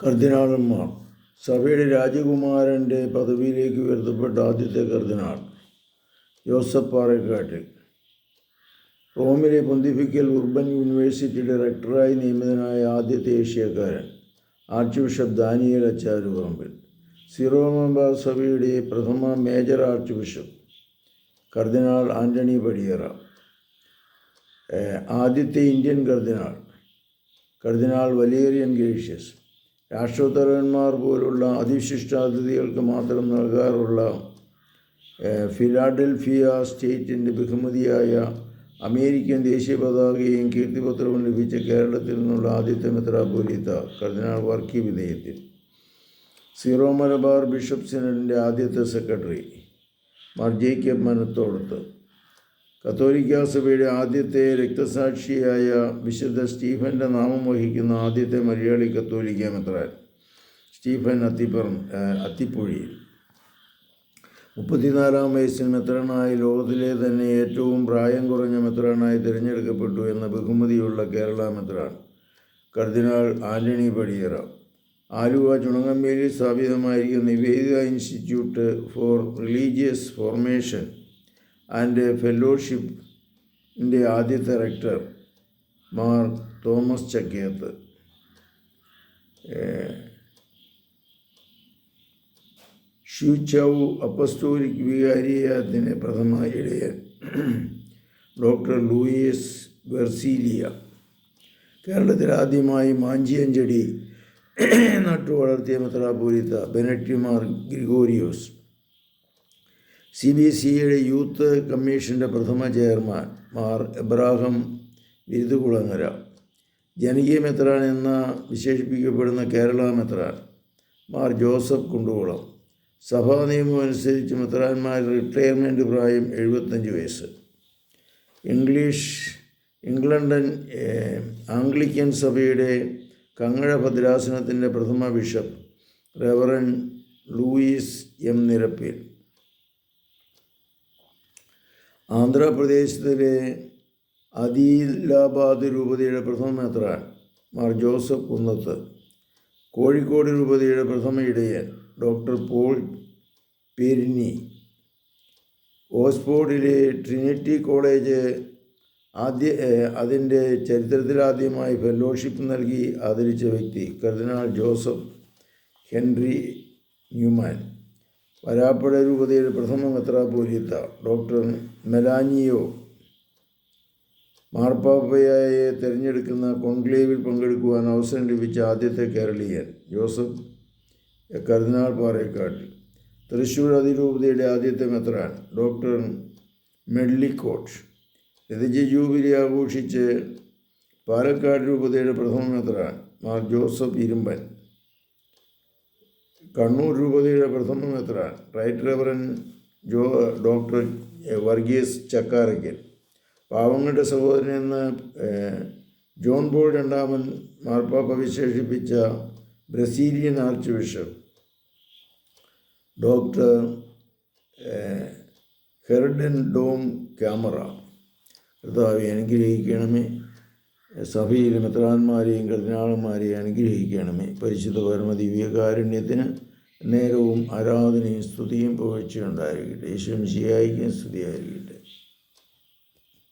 കർദിനാളന്മാർ സഭയുടെ രാജകുമാരന്റെ പദവിയിലേക്ക് ഉയർത്തപ്പെട്ട ആദ്യത്തെ കർദിനാൾ ജോസഫ് പാറക്കാട്ടിൽ റോമിലെ പൊന്തിഫിക്കൽ ഉർബൻ യൂണിവേഴ്സിറ്റിയുടെ ഡയറക്ടറായി നിയമിതനായ ആദ്യത്തെ ഏഷ്യക്കാരൻ ആർച്ച് ബിഷപ്പ് ദാനിയൽ അച്ചാരുപറമ്പിൽ സിറോ മലബാർ സഭയുടെ പ്രഥമ മേജർ ആർച്ച് ബിഷപ്പ് കർദിനാൾ ആന്റണി പടിയറ. ആദ്യത്തെ ഇന്ത്യൻ കർദിനാൾ കർദിനാൾ വലേറിയൻ ഗ്രേഷ്യസ്. രാഷ്ട്രോത്തരന്മാർ പോലുള്ള അതിവിശിഷ്ടാതിഥികൾക്ക് മാത്രം നൽകാറുള്ള ഫിലാഡൽഫിയ സ്റ്റേറ്റിന്റെ ബഹുമതിയായ അമേരിക്കൻ ദേശീയ പതാകയും കീർത്തിപത്രവും ലഭിച്ച കേരളത്തിൽ നിന്നുള്ള ആദ്യത്തെ മെത്രാപോലീത്ത കർദിനാൾ വർക്കി വിധേയത്തിൽ. സീറോ മലബാർ ബിഷപ്പ് സിനഡിന്റെ ആദ്യത്തെ സെക്രട്ടറി മാർ മനത്തോടത്ത്. കത്തോലിക്ക സഭയുടെ ആദ്യത്തെ രക്തസാക്ഷിയായ വിശുദ്ധ സ്റ്റീഫന്റെ നാമം വഹിക്കുന്ന ആദ്യത്തെ മലയാളി കത്തോലിക്ക മെത്രാൻ സ്റ്റീഫൻ അത്തിപ്പറം അത്തിപ്പുഴയിൽ. മുപ്പത്തിനാലാം വയസ്സിൽ മെത്രാനായി ലോകത്തിലെ തന്നെ ഏറ്റവും പ്രായം കുറഞ്ഞ മെത്രാനായി തിരഞ്ഞെടുക്കപ്പെട്ടു എന്ന ബഹുമതിയുള്ള കേരള മെത്രാൻ കർദിനാൾ ആന്റണി പടിയറ. ആലുവ ചുണങ്ങമ്പേലിൽ സ്ഥാപിതമായിരിക്കുന്ന Nivedita institute for religious formation and ഫെലോഷിപ്പിന്റെ ആദ്യത്തെ director Mar Thomas Chakketh. Suchow apostolic വികാരിയത്തിന്റെ പ്രഥമ ഇടയൻ ഡോക്ടർ ലൂയിസ് വെർസീലിയ. കേരളത്തിൽ ആദ്യമായി മാഞ്ചിയഞ്ചെടി നട്ടു വളർത്തിയ മെത്രാപൂരിത്ത ബെനറ്റിമാർ ഗ്രിഗോരിയോസ് സി ബി എസ് സിയുടെ യൂത്ത് കമ്മീഷന്റെ പ്രഥമ ചെയർമാൻ മാർ എബ്രാഹം വിരുതുകുളങ്ങര ജനകീയ മെത്രാൻ എന്ന വിശേഷിപ്പിക്കപ്പെടുന്ന കേരള മെത്രാൻ മാർ ജോസഫ് കുണ്ടുകുളം സഭാ നിയമം അനുസരിച്ച് മെത്രാന്മാർ റിട്ടയർമെന്റ് പ്രായം എഴുപത്തഞ്ച് വയസ്സ്. ഇംഗ്ലീഷ് ഇംഗ്ലണ്ടൻ ആംഗ്ലിക്കൻ സഭയുടെ കങ്ങഴ ഭദ്രാസനത്തിന്റെ പ്രഥമ ബിഷപ്പ് റെവറൻ ലൂയിസ് എം നിരപ്പിൽ. ആന്ധ്രാപ്രദേശത്തിലെ അദീലാബാദ് രൂപതയുടെ പ്രഥമ മെത്രാൻ മാർ ജോസഫ് കുന്നത്ത് കോഴിക്കോട് രൂപതയുടെ പ്രഥമ ഇടയൻ ഡോക്ടർ പോൾ പെരിനി ഓക്സ്ഫോർഡിലെ ട്രിനിറ്റി കോളേജ് ആദ്യ അതിന്റെ ചരിത്രത്തിലാദ്യമായി ഫെലോഷിപ്പ് നൽകി ആദരിച്ച വ്യക്തി കർദിനാൾ ജോസഫ് ഹെൻറി ന്യൂമാൻ. വരാപ്പുഴ രൂപതയുടെ പ്രഥമ മെത്രാപോലീത്ത ഡോക്ടർ മെലാനിയോ മാർപ്പാപ്പയായെ തിരഞ്ഞെടുക്കുന്ന കോൺക്ലേവിൽ പങ്കെടുക്കുവാൻ അവസരം ലഭിച്ച ആദ്യത്തെ കേരളീയൻ ജോസഫ് കരുനാൾ പാറേക്കാട് തൃശ്ശൂർ അതിരൂപതയുടെ ആദ്യത്തെ മെത്രാൻ ഡോക്ടർ മെഡ്ലിക്കോട്ട്. രതിജ ജൂബിലി ആഘോഷിച്ച് പാലക്കാട് രൂപതയുടെ പ്രഥമ മെത്രാൻ മാർ ജോസഫ് ഇരുമ്പൻ. കണ്ണൂർ രൂപതയുടെ പ്രഥമ മെത്രാൻ റൈറ്റ് റെവറൻ ജോ ഡോക്ടർ വർഗീസ് ചക്കാരയ്ക്കൽ. പാവങ്ങളുടെ സഹോദരൻ എന്ന ജോൺ പോൾ രണ്ടാമൻ മാർപ്പാപ്പ വിശേഷിപ്പിച്ച Brazilian archbishop. Doctor Helder Dom Camara. കർത്താവെ അനുഗ്രഹിക്കണമേ. സഭയിലെ മെത്രാന്മാരെയും കർദിനാളന്മാരെയും അനുഗ്രഹിക്കണമേ. പരിശുദ്ധ പരമ ദിവ്യകാരുണ്യത്തിന് നേരവും ആരാധനയും സ്തുതിയും പുകഴ്ചയുണ്ടായിരിക്കട്ടെ യേശുവിൻ ശിയായിക്കും സ്തുതിയായിരിക്കട്ടെ.